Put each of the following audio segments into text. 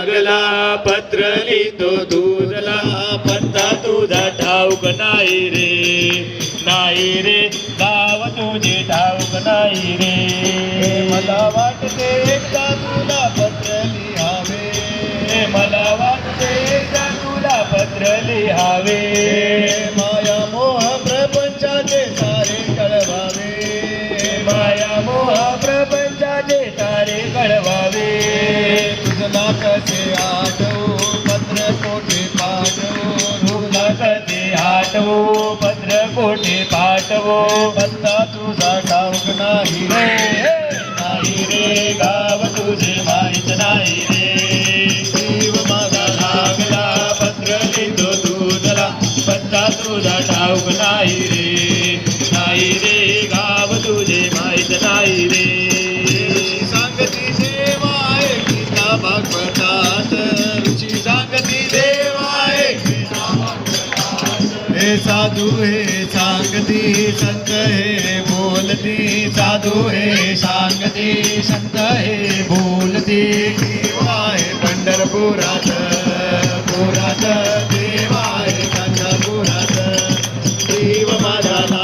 लागला पत्र लिहितो दूधला. पत्ता तुझा ठाऊक नाही रे. नाही रे गाव तुझे ठाऊक नाही रे. मला वाटते एकदा तुला पत्र लिहावे. मला वाटते एकदा तुला पत्र लिहावे. माया मोह प्रपंचाचे सारे कळवावे. माया मोह प्रपंचाचे सारे कळ तुझला कसे आठवू पत्र कोठे पाठवू तुला कधी आठवू पत्र कोठे पाठवू. पत्ता तुझा ठाऊक नाही रे नाही रे गाव तुझे माहीत नाही रे. जीव माझा लागला पत्र लिहितो तुझला पत्ता तुझा ठाऊक नाही रे नाही रे साधू हे सांगती संत हे बोलती. साधू हे सांगती संत हे बोलती. देवा आहे पंढरपुरात पुरात देवा आहे पंढरपुरात. देव माझा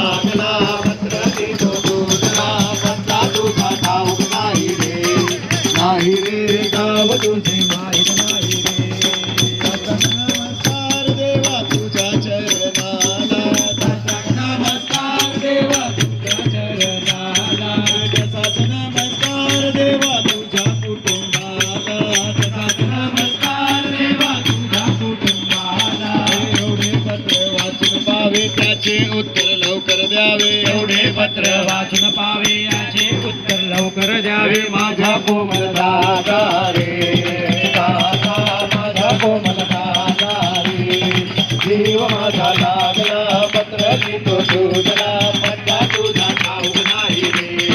याचे उत्तर लवकर द्यावे. एवढे पत्र वाचून पावे. याचे उत्तर लवकर द्यावे. माझा कोमल दादा रे दादा माझा कोमल दादा रे जीव माझा लागला पत्र तो तुझला पत्ता तुझा ठाऊक नाही रे.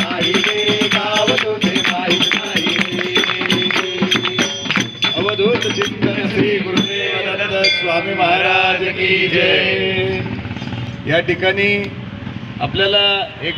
नाही रे गाव तुझे माहीत नाही रे. अवधूत चिंतन श्री गुरुदेव दत्त स्वामी महाराज की जय. या ठिकाणी आपल्याला एक